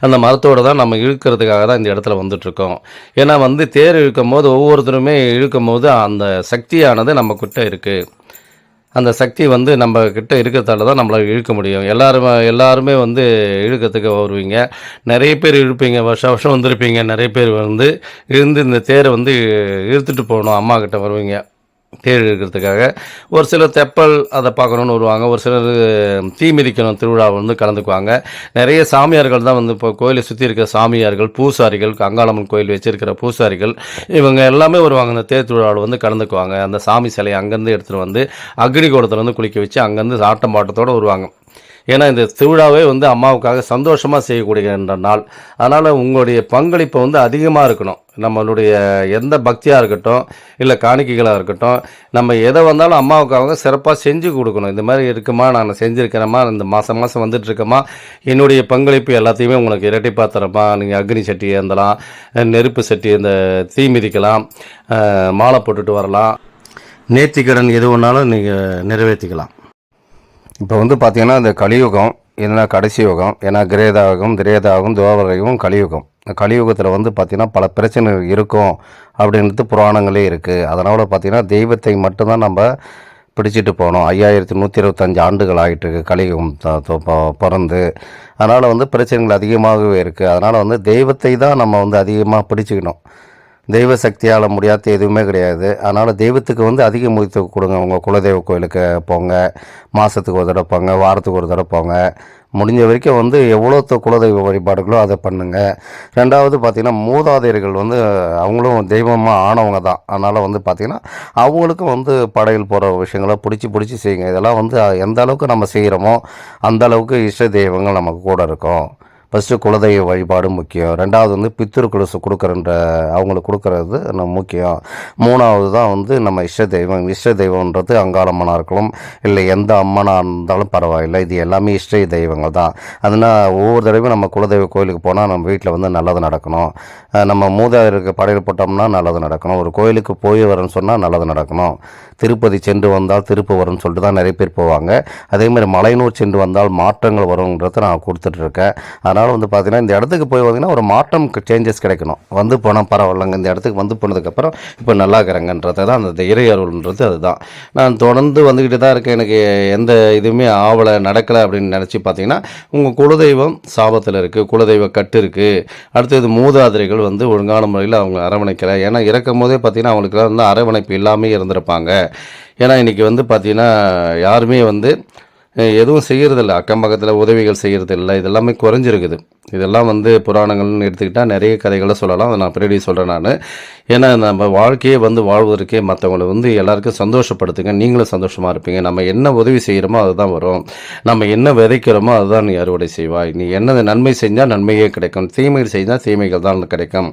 அந்த மரத்தோடு தான் நம்ம இழுக்கிறதுக்காக தான் இந்த இடத்துல வந்துட்டுருக்கோம். ஏன்னா வந்து தேர் இழுக்கும் போது ஒவ்வொருத்தருமே இழுக்கும் போது அந்த சக்தியானது நம்ம கிட்ட இருக்குது அந்த சக்தி வந்து நம்ம கிட்ட இருக்கிறதால தான் நம்மளால் இழுக்க முடியும். எல்லாருமே எல்லாருமே வந்து இழுக்கிறதுக்கு வருவீங்க. நிறைய பேர் இழுப்பீங்க வருஷம் வருஷம் வந்திருப்பீங்க. நிறைய பேர் வந்து இருந்து இந்த தேரை வந்து இழுத்துட்டு போகணும் அம்மா கிட்ட வருவீங்க. தேர் இழுக்கிறதுக்காக ஒரு சிலர் தெப்பல் அதை பார்க்கணுன்னு வருவாங்க. ஒரு சிலர் தீ மிதிக்கணும் திருவிழா வந்து கலந்துக்குவாங்க. நிறைய சாமியார்கள் தான் வந்து இப்போ கோயிலை சுற்றி இருக்கிற சாமியார்கள் பூசாரிகள் அங்காளம்மன் கோயில் வச்சிருக்கிற பூசாரிகள் இவங்க எல்லாமே வருவாங்க. அந்த தேர் திருவிழாவில் வந்து கலந்துக்குவாங்க. அந்த சாமி சிலையை அங்கேருந்து எடுத்துகிட்டு வந்து அக்னிகோடத்தில் வந்து குளிக்க வச்சு அங்கேருந்து ஆட்டம் பாட்டத்தோடு வருவாங்க. ஏன்னா இந்த திருவிழாவே வந்து அம்மாவுக்காக சந்தோஷமாக செய்யக்கூடிய நாள். அதனால் உங்களுடைய பங்களிப்பு வந்து அதிகமாக இருக்கணும். நம்மளுடைய எந்த பக்தியாக இருக்கட்டும் இல்லை காணிக்கைகளாக இருக்கட்டும் நம்ம எதை வந்தாலும் அம்மாவுக்காக சிறப்பாக செஞ்சு கொடுக்கணும். இந்த மாதிரி இருக்குமா நான் செஞ்சுருக்கிறேம்மா இந்த மாதம் மாதம் வந்துட்டுருக்கேம்மா என்னுடைய பங்களிப்பு எல்லாத்தையுமே உங்களுக்கு இரட்டிப்பாக தரமா நீங்கள் அக்னி சட்டி ஏந்தலாம் நெருப்பு சட்டி இந்த தீ மிதிக்கலாம் மாலை போட்டுட்டு வரலாம். நேர்த்திக்கடன் எது ஒன்றாலும் நீங்கள் நிறைவேற்றிக்கலாம் இப்போ வந்து பார்த்திங்கன்னா இந்த கலியுகம் இல்லைன்னா கடைசி யுகம் ஏன்னா கிரேதாகம் திரேதாகம் துவாபரகம் கலியுகம். இந்த கலியுகத்தில் வந்து பார்த்திங்கன்னா பல பிரச்சனைகள் இருக்கும் அப்படின்றது புராணங்களே இருக்குது அதனால் பார்த்திங்கன்னா தெய்வத்தை மட்டும்தான் நம்ம பிடிச்சிட்டு போகணும். ஐயாயிரத்தி நூற்றி இருபத்தஞ்சு ஆண்டுகள் ஆகிட்டு கலியுகம் பிறந்து. அதனால் வந்து பிரச்சனைகள் அதிகமாகவே இருக்குது அதனால் வந்து தெய்வத்தை தான் நம்ம வந்து அதிகமாக பிடிச்சிக்கணும். தெய்வ சக்தியால் முடியாத எதுவுமே கிடையாது. அதனால் தெய்வத்துக்கு வந்து அதிக முக்கியத்துவம் கொடுங்க. உங்கள் குலதெய்வ கோயிலுக்கு போங்க. மாதத்துக்கு ஒரு தடவை போங்க. வாரத்துக்கு ஒரு தடவை போங்க. முடிஞ்ச வரைக்கும் வந்து எவ்வளோ குலதெய்வ வழிபாடுகளோ அதை பண்ணுங்கள் ரெண்டாவது பார்த்திங்கன்னா மூதாதையர்கள் வந்து அவங்களும் தெய்வமாக ஆனவங்க தான். அதனால் வந்து பார்த்திங்கன்னா அவங்களுக்கும் வந்து படையில் போகிற விஷயங்களை பிடிச்சி பிடிச்சி செய்யுங்க. இதெல்லாம் வந்து எந்த அளவுக்கு நம்ம செய்கிறோமோ அந்த அளவுக்கு இஷ்ட தெய்வங்கள் நமக்கு கூட இருக்கும். ஃபஸ்ட்டு குலதெய்வ வழிபாடு முக்கியம். ரெண்டாவது வந்து பித்திரு குலுசு கொடுக்குறன்ற அவங்களுக்கு கொடுக்கறது நம்ம முக்கியம். மூணாவது தான் வந்து நம்ம இஷ்ட தெய்வம். இஷ்ட தெய்வம்ன்றது அங்காளம்மனாக இருக்கலாம் இல்லை எந்த அம்மனாக இருந்தாலும் பரவாயில்லை. இது எல்லாமே இஷ்ட தெய்வங்கள் தான். அதனால் ஒவ்வொரு தடவையும் நம்ம குலதெய்வ கோயிலுக்கு போனால் நம்ம வீட்டில் வந்து நல்லது நடக்கணும். நம்ம மூதாதையருக்கு படையல் போட்டோம்னா நல்லது நடக்கணும். ஒரு கோயிலுக்கு போய் வரேன்னு சொன்னால் நல்லது நடக்கணும். திருப்பதி சென்று வந்தால் திருப்பு வரும்னு சொல்லிட்டு தான் நிறைய பேர் போவாங்க. அதே மாதிரி மலையனூர் சென்று வந்தால் மாற்றங்கள் வருங்கிறத நான் கொடுத்துட்ருக்கேன். அதனால் வந்து பார்த்திங்கன்னா இந்த இடத்துக்கு போய் வந்தீங்கன்னா ஒரு மாற்றம் சேஞ்சஸ் கிடைக்கணும். வந்து போனால் பரவாயில்லைங்க இந்த இடத்துக்கு வந்து போனதுக்கப்புறம் இப்போ நல்லா இருக்கிறேங்கன்றது தான் அந்த இறை அருள்ன்றது அதுதான். நான் தொடர்ந்து வந்துக்கிட்டு தான் இருக்கேன். எனக்கு எந்த இதுவுமே ஆவலை நடக்கலை அப்படின்னு நினச்சி பார்த்தீங்கன்னா உங்கள் குலதெய்வம் சாபத்தில் இருக்குது குலதெய்வ கட்டு இருக்குது அடுத்தது மூதாதிரிகள் வந்து ஒழுங்கான முறையில் அவங்க அரவணைக்கலை. ஏன்னா இறக்கும் போதே பார்த்தீங்கன்னா அவங்களுக்கு வந்து அரவணைப்பு இல்லாமல் இருந்திருப்பாங்க. ஏன்னா இன்றைக்கி வந்து பார்த்திங்கன்னா யாருமே வந்து எதுவும் செய்கிறதில்ல அக்கம் பக்கத்தில் உதவிகள் செய்கிறதில்ல இதெல்லாமே குறைஞ்சிருக்குது. இதெல்லாம் வந்து புராணங்கள்னு எடுத்துக்கிட்டால் நிறைய கதைகளை சொல்லலாம். அதை நான் பின்னாடி சொல்கிறேன் நான். ஏன்னா நம்ம வாழ்க்கையே வந்து வாழ்வதற்கே மற்றவங்களை வந்து எல்லாருக்கும் சந்தோஷப்படுத்துங்க. நீங்களும் சந்தோஷமாக இருப்பீங்க. நம்ம என்ன உதவி செய்கிறோமோ அதுதான் வரும். நம்ம என்ன விதைக்கிறோமோ அதுதான் நீ அறுவடை செய்வாய். நீ என்ன நன்மை செஞ்சால் நன்மையே கிடைக்கும். தீமைகள் செஞ்சால் தீமைகள் தான் கிடைக்கும்.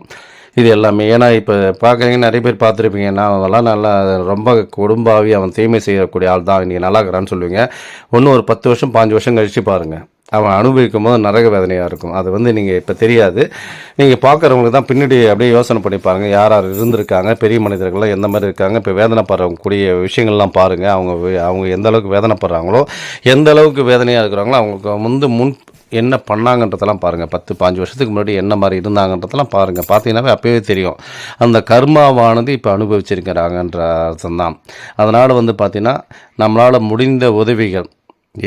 இது எல்லாமே. ஏன்னா இப்போ பார்க்குறீங்க நிறைய பேர் பார்த்துருப்பீங்க. நான் அவெல்லாம் நல்லா ரொம்ப குடும்பாவி அவன் தீமை செய்யக்கூடிய ஆள் தான். நீங்கள் நல்லா இருக்கிறான்னு சொல்லுவீங்க. ஒன்று ஒரு பத்து வருஷம் பாஞ்சு வருஷம் கழிச்சு பாருங்கள் அவன் அனுபவிக்கும் போது நரக வேதனையாக இருக்கும். அது வந்து நீங்கள் இப்போ தெரியாது. நீங்கள் பார்க்குறவங்களுக்கு தான் பின்னாடி அப்படியே யோசனை பண்ணி பாருங்கள் யார் யார் இருந்திருக்காங்க? பெரிய மனிதர்கள்லாம் எந்த மாதிரி இருக்காங்க? இப்போ வேதனைப்படுறவங்க கூடிய விஷயங்கள்லாம் பாருங்கள் அவங்க வே- அவங்க எந்த அளவுக்கு வேதனைப்படுறாங்களோ எந்த அளவுக்கு வேதனையாக இருக்கிறாங்களோ அவங்களுக்கு வந்து முன் என்ன பண்ணாங்கன்றதெல்லாம் பாருங்கள் பத்து பாஞ்சு வருஷத்துக்கு முன்னாடி என்ன மாதிரி இருந்தாங்கன்றதெல்லாம் பாருங்கள் பார்த்தீங்கன்னாவே அப்போவே தெரியும். அந்த கர்மாவானது இப்போ அனுபவிச்சிருக்கிறாங்கன்ற அர்த்தம் தான் அதனால் வந்து பார்த்திங்கன்னா நம்மளால் முடிந்த உதவிகள்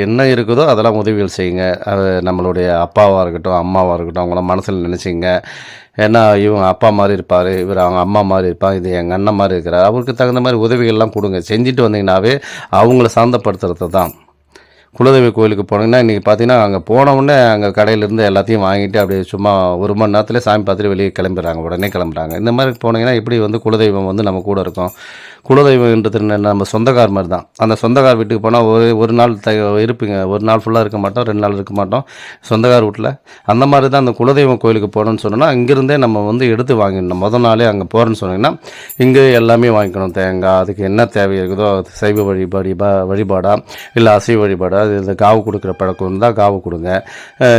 என்ன இருக்குதோ அதெல்லாம் உதவிகள் செய்யுங்க. அது நம்மளுடைய அப்பாவாக இருக்கட்டும் அம்மாவாக இருக்கட்டும் அவங்கள மனசில் நினச்சிங்க ஏன்னா இவங்க அப்பா மாதிரி இருப்பார் இவர் அவங்க அம்மா மாதிரி இருப்பாங்க இது எங்கள் அண்ணன் மாதிரி இருக்கிறார். அவருக்கு தகுந்த மாதிரி உதவிகள்லாம் கொடுங்க. செஞ்சுட்டு வந்தீங்கன்னாவே அவங்கள சாந்தப்படுத்துறது தான் குலதெய்வ கோயிலுக்கு போனீங்கன்னா இன்றைக்கி பார்த்தீங்கன்னா அங்கே போனவுடனே அங்கே கடையிலேருந்து எல்லாத்தையும் வாங்கிட்டு அப்படியே சும்மா ஒரு மணி நேரத்தில் சாமி பார்த்துட்டு வெளியே கிளம்பிடுறாங்க. உடனே கிளம்புறாங்க. இந்த மாதிரி போனீங்கன்னா எப்படி வந்து குலதெய்வம் வந்து நம்ம கூட இருக்கும்? குலதெய்வம்ன்றது என்ன, நம்ம சொந்தக்கார் மாதிரி தான். அந்த சொந்தக்கார் வீட்டுக்கு போனால் ஒரு ஒரு நாள் த இருப்பீங்க. ஒரு நாள் ஃபுல்லாக இருக்க மாட்டோம் ரெண்டு நாள் இருக்க மாட்டோம். சொந்தக்கார் வீட்டில் அந்த மாதிரி தான் அந்த குலதெய்வம் கோயிலுக்கு போகணும்னு சொன்னோன்னா இங்கேருந்தே நம்ம வந்து எடுத்து வாங்கிடணும். முதல் நாளே அங்கே போகிறோன்னு சொன்னீங்கன்னா இங்கே எல்லாமே வாங்கிக்கணும். தேங்காய் அதுக்கு என்ன தேவை இருக்குதோ அது சைவ வழிபாடு வழிபாடா இல்லை அசைவ வழிபாடா அது இந்த காவு கொடுக்குற பழக்கம் இருந்தால் காவு கொடுங்க.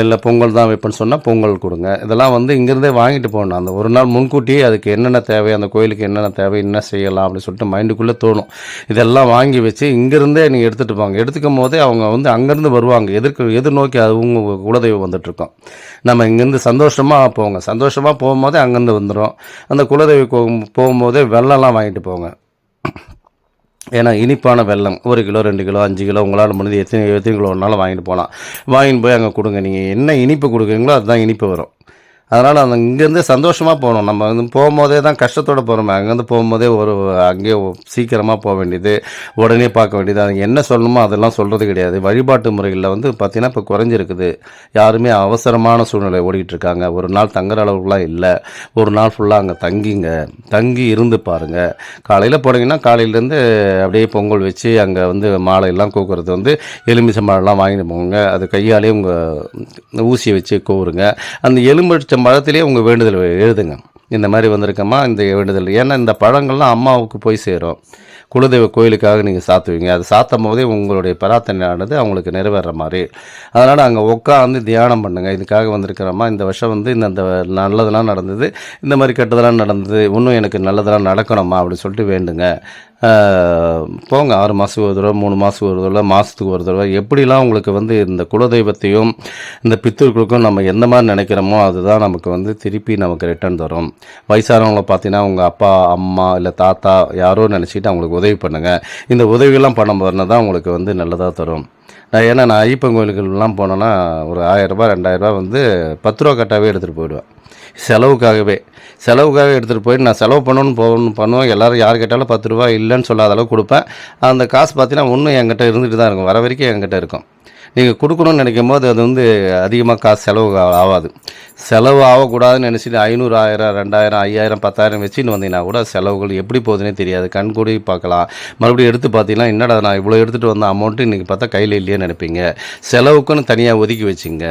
இல்லை பொங்கல் தான் வைப்பேன்னு சொன்னால் பொங்கல் கொடுங்க. இதெல்லாம் வந்து இங்கேருந்தே வாங்கிட்டு போகணும். அந்த ஒரு நாள் முன்கூட்டியே அதுக்கு என்னென்ன தேவை அந்த கோயிலுக்கு என்னென்ன தேவை என்ன செய்யலாம் அப்படின்னு சொல்லிட்டு மைண்டுக்குள்ளே தோணும். இதெல்லாம் வாங்கி வச்சு இங்கேருந்தே நீங்கள் எடுத்துகிட்டு போங்க. எடுத்துக்கும் போதே அவங்க வந்து அங்கேருந்து வருவாங்க. எதிர்க்கு எதிர்நோக்கி அது உங்கள் குலதெய்வம் வந்துட்டுருக்கோம். நம்ம இங்கேருந்து சந்தோஷமாக போங்க. சந்தோஷமாக போகும்போதே அங்கேருந்து வந்துடும் அந்த குலதெய்வ கோ போகும்போதே வெள்ளம்லாம் வாங்கிட்டு போங்க. ஏன்னா இனிப்பான வெல்லம் ஒரு கிலோ ரெண்டு கிலோ அஞ்சு கிலோ உங்களால் முடிஞ்சு எத்தனை எத்தனை கிலோ வேணாலும் வாங்கிட்டு போகலாம் வாங்கிட்டு போய் அங்கே கொடுங்க. நீங்கள் என்ன இனிப்பு கொடுக்குறீங்களோ அதுதான் இனிப்பு வரும். அதனால் அந்த இங்கேருந்து சந்தோஷமாக போகணும். நம்ம வந்து போகும்போதே தான் கஷ்டத்தோடு போகிறோமே அங்கேருந்து போகும்போதே ஒரு அங்கேயே சீக்கிரமாக போக வேண்டியது. உடனே பார்க்க வேண்டியது. அது என்ன சொல்லணுமோ அதெல்லாம் சொல்கிறது கிடையாது. வழிபாட்டு முறைகளில் வந்து பார்த்திங்கன்னா இப்போ குறைஞ்சிருக்குது. யாருமே அவசரமான சூழ்நிலை ஓடிக்கிட்டுருக்காங்க இருக்காங்க. ஒரு நாள் தங்குற அளவுக்குலாம் இல்லை. ஒரு நாள் ஃபுல்லாக அங்கே தங்கிங்க. தங்கி இருந்து பாருங்கள் காலையில் போனீங்கன்னா காலையிலேருந்து அப்படியே பொங்கல் வச்சு அங்கே வந்து மாலையெல்லாம் கூக்குறது வந்து எலுமிச்சை மாலைலாம் வாங்கிட்டு போங்க. அது கையாலே உங்கள் ஊசியை வச்சு கூவுருங்க. அந்த எலுமிச்சை பழத்திலே உங்கள் வேண்டுதல் எழுதுங்க. இந்த மாதிரி வந்திருக்கம்மா இந்த வேண்டுதல். ஏன்னா இந்த பழங்கள்லாம் அம்மாவுக்கு போய் சேரும். குலதெய்வ கோயிலுக்காக நீங்கள் சாத்துவீங்க. அது சாத்தும் போதே உங்களுடைய பிரார்த்தனையானது அவங்களுக்கு நிறைவேற மாதிரி. அதனால் அங்கே உட்காந்து தியானம் பண்ணுங்கள் இதுக்காக வந்திருக்கிறோம்மா இந்த வருஷம் வந்து இந்த நல்லதெல்லாம் நடந்தது இந்த மாதிரி கெட்டதெல்லாம் நடந்தது இன்னும் எனக்கு நல்லதெல்லாம் நடக்கணுமா அப்படின்னு சொல்லிட்டு வேண்டுங்க. போங்க ஆறு மாதத்துக்கு ஒரு தடவை மூணு மாதத்துக்கு ஒரு தடவை மாதத்துக்கு ஒரு தடவை. எப்படிலாம் உங்களுக்கு வந்து இந்த குலதெய்வத்தையும் இந்த பித்தர்களுக்கும் நம்ம எந்த மாதிரி நினைக்கிறோமோ அதுதான் நமக்கு வந்து திருப்பி நமக்கு ரிட்டர்ன் தரும். வயசானவங்கள பார்த்தீங்கன்னா உங்கள் அப்பா அம்மா இல்லை தாத்தா யாரோ நினச்சிட்டு அவங்களுக்கு உதவி பண்ணுங்கள் இந்த உதவியெல்லாம் பண்ண போதுனா தான் உங்களுக்கு வந்து நல்லதாக தரும். நான் ஏன்னா நான் ஐயப்பன் கோயிலுக்கெல்லாம் போனேன்னா ஒரு ஆயிரரூபா ரெண்டாயிரரூபா வந்து பத்து ரூபா கட்டாவே எடுத்துகிட்டு போயிடுவேன். செலவுக்காகவே. செலவுக்காக எடுத்துகிட்டு போய் நான் செலவு பண்ணணும்னு போகணும்னு பண்ணுவேன். எல்லோரும் யார் கேட்டாலும் பத்து ரூபா இல்லைன்னு சொல்லாத அளவுக்கு கொடுப்பேன். அந்த காசு பார்த்தீங்கன்னா ஒன்றும் என்கிட்ட இருந்துகிட்டு தான் இருக்கும். வர வரைக்கும் என்கிட்ட இருக்கும். நீங்கள் கொடுக்கணும்னு நினைக்கும் போது அது வந்து அதிகமாக காசு செலவு ஆகாது செலவு ஆகக்கூடாதுன்னு நினச்சிட்டு ஐநூறு ஆயிரம் ரெண்டாயிரம் ஐயாயிரம் பத்தாயிரம் வச்சுன்னு வந்தீங்கன்னா கூட செலவுகள் எப்படி போகுதுன்னே தெரியாது. கண் கூடி பார்க்கலாம். மறுபடியும் எடுத்து பார்த்தீங்கன்னா என்னடா நான் இவ்வளோ எடுத்துகிட்டு வந்த அமௌண்ட்டு இன்றைக்கி பார்த்தா கையில் இல்லையே நினைப்பீங்க. செலவுக்குன்னு தனியாக ஒதுக்கி வச்சுங்க.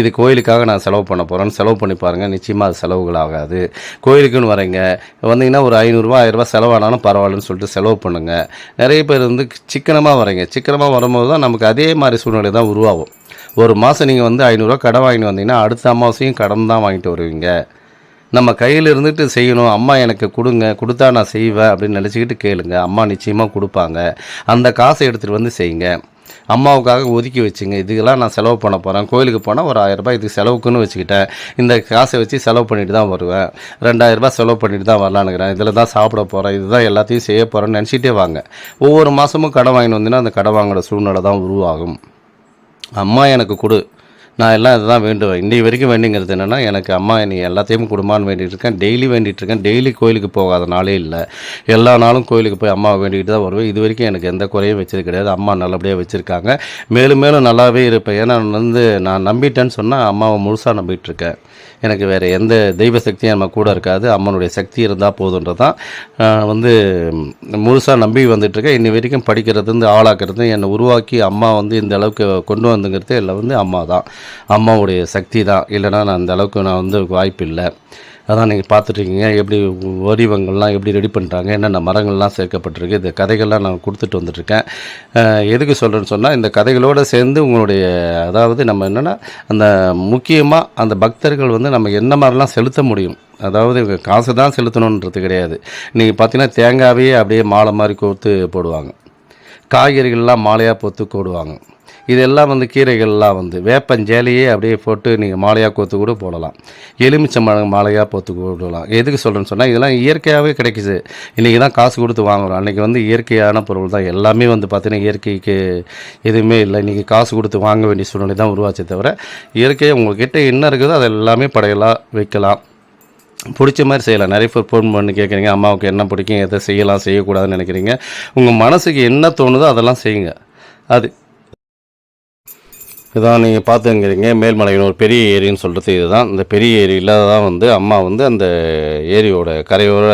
இது கோயிலுக்காக நான் செலவு பண்ண போகிறேன்னு செலவு பண்ணி பாருங்கள் நிச்சயமாக அது செலவுகள் ஆகாது கோயிலுக்குன்னு வரீங்க வந்தீங்கன்னா ஒரு ஐநூறுரூவா ஆயிரரூபா செலவானாலும் பரவாயில்லன்னு சொல்லிட்டு செலவு பண்ணுங்கள் நிறைய பேர் வந்து சிக்கனமாக வரீங்க. சிக்கனமாக வரும்போது தான் நமக்கு அதே மாதிரி சூழ்நிலை தான் உருவாகும். ஒரு மாதம் நீங்கள் வந்து ஐநூறுரூவா கடன் வாங்கிட்டு வந்தீங்கன்னா அடுத்த அமாவாசையும் கடன் தான் வாங்கிட்டு வருவீங்க. நம்ம கையில் இருந்துட்டு செய்யணும் அம்மா எனக்கு கொடுங்க கொடுத்தா நான் செய்வேன் அப்படின்னு நினச்சிக்கிட்டு கேளுங்க. அம்மா நிச்சயமாக கொடுப்பாங்க. அந்த காசை எடுத்துகிட்டு வந்து செய்யுங்க. அம்மாவுக்காக ஒதுக்கி வச்சுங்க. இதுக்கெல்லாம் நான் செலவு பண்ண போகிறேன் கோயிலுக்கு போனால் ஒரு ஆயிரரூபா இதுக்கு செலவுக்குன்னு வச்சுக்கிட்டேன். இந்த காசை வச்சு செலவு பண்ணிட்டு தான் வருவேன். ரெண்டாயிரரூபா செலவு பண்ணிட்டு தான் வரலான்னுக்கிறேன் இதில் தான் சாப்பிட போகிறேன் இதுதான் எல்லாத்தையும் செய்ய போகிறேன்னு நினச்சிட்டே வாங்க. ஒவ்வொரு மாதமும் கடன் வாங்கிட்டு வந்தீங்கன்னா அந்த கடன் வாங்குற சூழ்நிலை தான் உருவாகும். அம்மா எனக்கு கொடு. நான் எல்லாம் இதுதான் வேண்டுவேன். இன்றைக்கு வரைக்கும் வேண்டிங்கிறது என்னென்னா எனக்கு அம்மா நீ எல்லாத்தையும் கொடுமான்னு வேண்டிகிட்டு இருக்கேன். டெய்லி வேண்டிகிட்டு இருக்கேன். டெய்லி கோயிலுக்கு போகாத நாளே இல்லை. எல்லா நாளும் கோயிலுக்கு போய் அம்மாவை வேண்டிகிட்டு தான் வருவேன். இது வரைக்கும் எனக்கு எந்த குறையும் வச்சது கிடையாது. அம்மா நல்லபடியாக வச்சுருக்காங்க. மேலும் மேலும் நல்லாவே இருப்பேன். ஏன்னா நான் வந்து நான் நம்பிட்டேன்னு சொன்னால் அம்மாவை முழுசாக நம்பிகிட்ருக்கேன் இருக்கேன். எனக்கு வேறு எந்த தெய்வ சக்தியும் நம்ம கூட இருக்காது. அம்மனுடைய சக்தி இருந்தால் போதுன்றது தான் நான் வந்து முழுசாக நம்பி வந்துட்டுருக்கேன். இன்னி வரைக்கும் படிக்கிறது இந்த ஆளாக்குறது என்னை உருவாக்கி அம்மா வந்து இந்த அளவுக்கு கொண்டு வந்துங்கிறது எல்லாம் வந்து அம்மா தான் அம்மாவுடைய சக்தி தான் இல்லைன்னா நான் அந்த அளவுக்கு நான் வந்து வாய்ப்பு இல்லை அதான் நீங்கள் பார்த்துட்ருக்கீங்க. எப்படி வடிவங்கள்லாம் எப்படி ரெடி பண்ணுறாங்க என்னென்ன மரங்கள்லாம் சேர்க்கப்பட்டிருக்கு? இந்த கதைகள்லாம் நான் கொடுத்துட்டு வந்துட்டுருக்கேன் எதுக்கு சொல்கிறேன்னு சொன்னால் இந்த கதைகளோடு சேர்ந்து உங்களுடைய அதாவது நம்ம என்னென்னா அந்த முக்கியமாக அந்த பக்தர்கள் வந்து நம்ம என்ன மாதிரிலாம் செலுத்த முடியும்? அதாவது இவங்க காசு தான் செலுத்தணுன்றது கிடையாது. நீங்கள் பார்த்தீங்கன்னா தேங்காவே அப்படியே மாலை மாதிரி கோர்த்து போடுவாங்க. காய்கறிகள்லாம் மாலையாக போட்டு போடுவாங்க இதெல்லாம் வந்து கீரைகள்லாம் வந்து வேப்பஞ்சேலையே அப்படியே போட்டு நீங்கள் மாலையாக கோத்து கூட போடலாம். எலுமிச்சம்பழம் மாலையாக போத்து போடலாம். எதுக்கு சொல்கிறேன்னு சொன்னால் இதெல்லாம் இயற்கையாகவே கிடைக்குது. இன்றைக்கி தான் காசு கொடுத்து வாங்குறோம். அன்றைக்கி வந்து இயற்கையான பொருள் தான். எல்லாமே வந்து பார்த்தீங்கன்னா இயற்கைக்கு எதுவுமே இல்லை. இன்றைக்கி காசு கொடுத்து வாங்க வேண்டிய சூழ்நிலை தான் உருவாச்சே தவிர இயற்கையாக உங்கள்கிட்ட என்ன இருக்குதோ அது எல்லாமே படையலாம் வைக்கலாம். பிடிச்ச மாதிரி செய்யலாம். நிறைய பேர் ஃபோன் பண்ணி கேட்குறீங்க அம்மாவுக்கு என்ன பிடிக்கும்? எதை செய்யலாம்? செய்யக்கூடாதுன்னு நினைக்கிறீங்க. உங்கள் மனசுக்கு என்ன தோணுதோ அதெல்லாம் செய்யுங்க. அது இதான் நீங்கள் பார்த்துங்கிறீங்க. மேல்மலையின் ஒரு பெரிய ஏரின்னு சொல்கிறது இதுதான். இந்த பெரிய ஏரியில் தான் வந்து அம்மா வந்து அந்த ஏரியோட கரையோர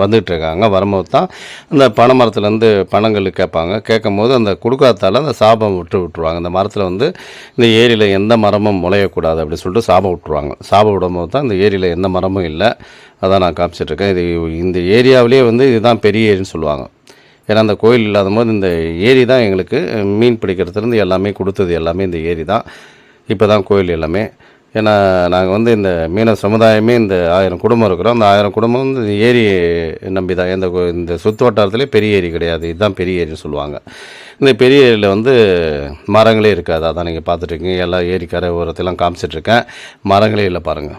வந்துட்டு இருக்காங்க வரும்போது தான் அந்த பனை மரத்துலேருந்து பணங்கள் கேட்பாங்க. கேட்கும்போது அந்த கொடுக்காத்தால அந்த சாபம் விட்டு விட்டுருவாங்க. அந்த மரத்தில் வந்து இந்த ஏரியில் எந்த மரமும் முளையக்கூடாது அப்படின்னு சொல்லிட்டு சாபம் விட்டுருவாங்க. சாபம் விடும்போது தான் இந்த ஏரியில் எந்த மரமும் இல்லை. அதான் நான் காமிச்சிட்ருக்கேன். இது இந்த ஏரியாவிலே வந்து இதுதான் பெரிய ஏரின்னு சொல்லுவாங்க. ஏன்னா அந்த கோயில் இல்லாத போது இந்த ஏரி தான் எங்களுக்கு மீன் பிடிக்கிறதுலேருந்து எல்லாமே கொடுத்தது. எல்லாமே இந்த ஏரி தான். இப்போ தான் கோயில் எல்லாமே. ஏன்னா நாங்கள் வந்து இந்த மீன சமுதாயமே இந்த ஆயிரம் குடும்பம் இருக்கிறோம். அந்த ஆயிரம் குடும்பம் வந்து இந்த ஏரி நம்பி தான். இந்த கோ- இந்த சுற்று வட்டாரத்துலேயே பெரிய ஏரி கிடையாது. இதுதான் பெரிய ஏரின்னு சொல்லுவாங்க. இந்த பெரிய ஏரியில் வந்து மரங்களே இருக்காது. அதான் நீங்கள் பார்த்துட்ருக்கீங்க எல்லா ஏரிக்கரை ஓரத்தெல்லாம் காமிச்சிட்ருக்கேன். மரங்களே இல்லை பாருங்கள்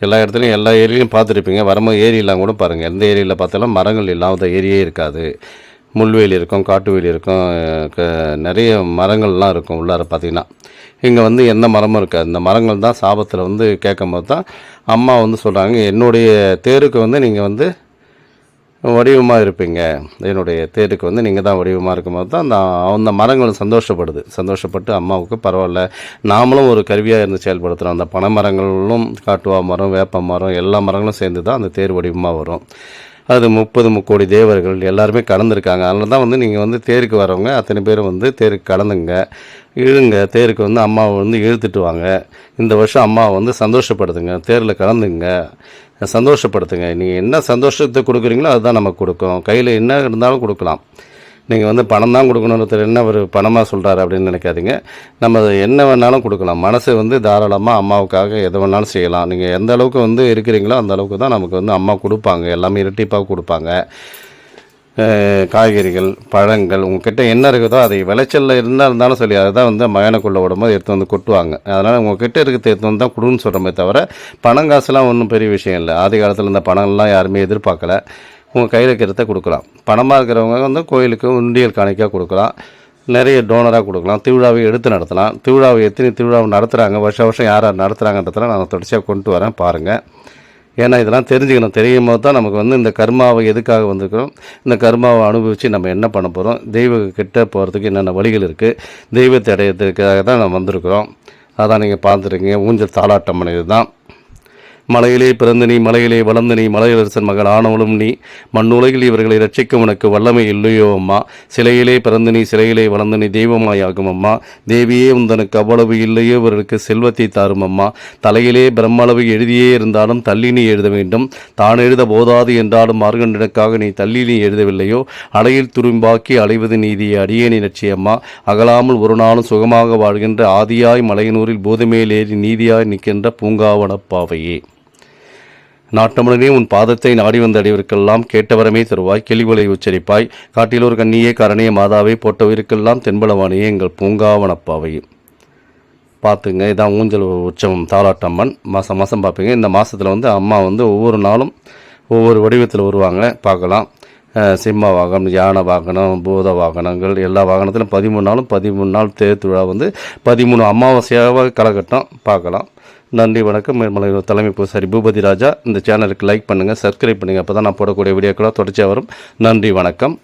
எல்லா இடத்துலையும் எல்லா ஏரியிலையும் பார்த்துருப்பீங்க. வரும்போது ஏரியெல்லாம் கூட பாருங்கள் எந்த ஏரியில் பார்த்தாலும் மரங்கள் இல்லாத ஏரியே இருக்காது. முள்வேலி இருக்கும் காட்டு வேலி இருக்கும் க- நிறைய மரங்கள்லாம் இருக்கும் உள்ளார பார்த்தீங்கன்னா. இங்கே வந்து எந்த மரமும் இருக்காது. இந்த மரங்கள் தான் சாபத்தில் வந்து கேட்கும் போது தான் அம்மா வந்து சொல்கிறாங்க என்னுடைய தேருக்கு வந்து நீங்கள் வந்து வடிவமாக இருப்பீங்க. என்னுடைய தேருக்கு வந்து நீங்கள் தான் வடிவமாக இருக்கும்போது தான் அந்த அந்த மரங்கள் சந்தோஷப்படுது. சந்தோஷப்பட்டு அம்மாவுக்கு பரவாயில்ல. நாமளும் ஒரு கருவியாக இருந்து செயல்படுத்துகிறோம் அந்த பனை மரங்களும் காட்டுவா மரம் வேப்ப மரம் எல்லா மரங்களும் சேர்ந்து தான் அந்த தேர் வடிவமாக வரும். அது முப்பது முக்கோடி தேவர்கள் எல்லாருமே கலந்துருக்காங்க அதனால தான் வந்து நீங்கள் வந்து தேருக்கு வரவங்க அத்தனை பேரும் வந்து தேருக்கு கலந்துங்க இழுங்க தேருக்கு வந்து அம்மாவை வந்து இழுத்துட்டு வாங்க. இந்த வருஷம் அம்மாவை வந்து சந்தோஷப்படுத்துங்க. தேரில் கலந்துங்க. சந்தோஷப்படுத்துங்க. நீங்கள் என்ன சந்தோஷத்தை கொடுக்குறீங்களோ அதுதான் நமக்கு கொடுக்கும். கையில் என்ன இருந்தாலும் கொடுக்கலாம். நீங்கள் வந்து பணம் தான் கொடுக்கணுன்றது என்ன ஒரு பணமாக சொல்கிறாரு அப்படின்னு நினைக்காதீங்க. நம்ம என்ன வேணாலும் கொடுக்கலாம். மனசு வந்து தாராளமாக அம்மாவுக்காக எதை வேணாலும் செய்யலாம். நீங்கள் எந்த அளவுக்கு வந்து இருக்கிறீங்களோ அந்த அளவுக்கு தான் நமக்கு வந்து அம்மா கொடுப்பாங்க. எல்லாமே இரட்டிப்பாக கொடுப்பாங்க. காய்கறிகள் பழங்கள் உங்ககிட்ட என்ன இருக்குதோ அதை விளைச்சலில் இருந்தால் இருந்தாலும் சொல்லி அதை தான் வந்து மயானக்குள்ளே விடும்போது எடுத்து வந்து கொட்டுவாங்க. அதனால் உங்ககிட்ட இருக்கிறத எடுத்து வந்து தான் கொடுன்னு சொல்கிறோமே தவிர பணம் காசுலாம் ஒன்றும் பெரிய விஷயம் இல்லை. ஆதி காலத்தில் இந்த பணம்லாம் யாருமே எதிர்பார்க்கல. உங்கள் கையில் இருக்கிறத கொடுக்கலாம். பணமாக இருக்கிறவங்க வந்து கோயிலுக்கு உண்டியல் காணிக்காக கொடுக்கலாம். நிறைய டோனராக கொடுக்கலாம். திருவிழாவை எடுத்து நடத்தலாம். திருவிழாவை எத்தனை திருவிழாவை நடத்துகிறாங்க வருஷம் வருஷம் யார் யார் நடத்துகிறாங்கன்றதெல்லாம் நான் தொடர்ச்சியாக கொண்டு வரேன் பாருங்கள் ஏன்னா இதெல்லாம் தெரிஞ்சுக்கணும். தெரியும் போது தான் நமக்கு வந்து இந்த கர்மாவை எதுக்காக வந்திருக்கிறோம்? இந்த கர்மாவை அனுபவித்து நம்ம என்ன பண்ண போகிறோம் தெய்வ கிட்ட போகிறதுக்கு என்னென்ன வழிகள் இருக்குது தெய்வத்தை அடையிறதுக்காக தான் நம்ம வந்திருக்கிறோம். அதான் நீங்கள் பார்த்துருக்கீங்க. ஊஞ்சல் தாளாட்டம் தான் மலையிலே பிறந்து நீ மலையிலே வளர்ந்து நீ மலையரசன் மகள் ஆனவளும் நீ. மண்ணுலகில் இவர்களை ரட்சிக்கும் உனக்கு வல்லமை இல்லையோ அம்மா. சிலையிலே பிறந்து நீ சிலையிலே வளர்ந்து நீ தெய்வமாயாகும் அம்மா. தேவியே உந்தனுக்கு அவ்வளவு இல்லையோ இவர்களுக்கு செல்வத்தை தாரும் அம்மா. தலையிலே பிரம்மளவு எழுதியே இருந்தாலும் தள்ளி நீ எழுத வேண்டும். தான் எழுத போதாது என்றாலும் மார்கண்டனுக்காக நீ தள்ளி நீ எழுதவில்லையோ. அலையில் துரும்பாக்கி அலைவது நீதியை அடியேனி லட்சியம்மா அகலாமல் ஒரு நாளும் சுகமாக வாழ்கின்ற ஆதியாய் மலையனூரில் பூதமேலேறி நீதியாய் நிற்கின்ற பூங்காவனப்பாவையே நாட்டமுடனே உன் பாதத்தை நாடி வந்த அடிவருக்கெல்லாம் கேட்டவரமே தருவாய். கிளிவலை உச்சரிப்பாய். காட்டிலோர் கண்ணியே கரணிய மாதாவை போட்டவருக்கெல்லாம் தென்பளவாணியே எங்கள் பூங்காவனப்பாவையே பார்த்துங்க இதான் ஊஞ்சல் உற்சவம் தாலாட்டம்மன். மாதம் மாதம் பார்ப்பீங்க. இந்த மாதத்தில் வந்து அம்மா வந்து ஒவ்வொரு நாளும் ஒவ்வொரு வடிவத்தில் வருவாங்க. பார்க்கலாம். சிம்ம வாகனம் யானை வாகனம் பூத வாகனங்கள் எல்லா வாகனத்திலும் பதிமூணு நாளும் பதிமூணு நாள் தேர் திருவிழா வந்து பதிமூணு அமாவாசையாக காலகட்டம். பார்க்கலாம். நன்றி வணக்கம். மேல்மலை தலைமை பூசாரி பூபதி ராஜா. இந்த சேனலுக்கு லைக் பண்ணுங்கள் சப்ஸ்கிரைப் பண்ணுங்கள் அப்போ தான் நான் போடக்கூடிய வீடியோக்கெல்லாம் தொடர்ச்சியாக வரும். நன்றி வணக்கம்.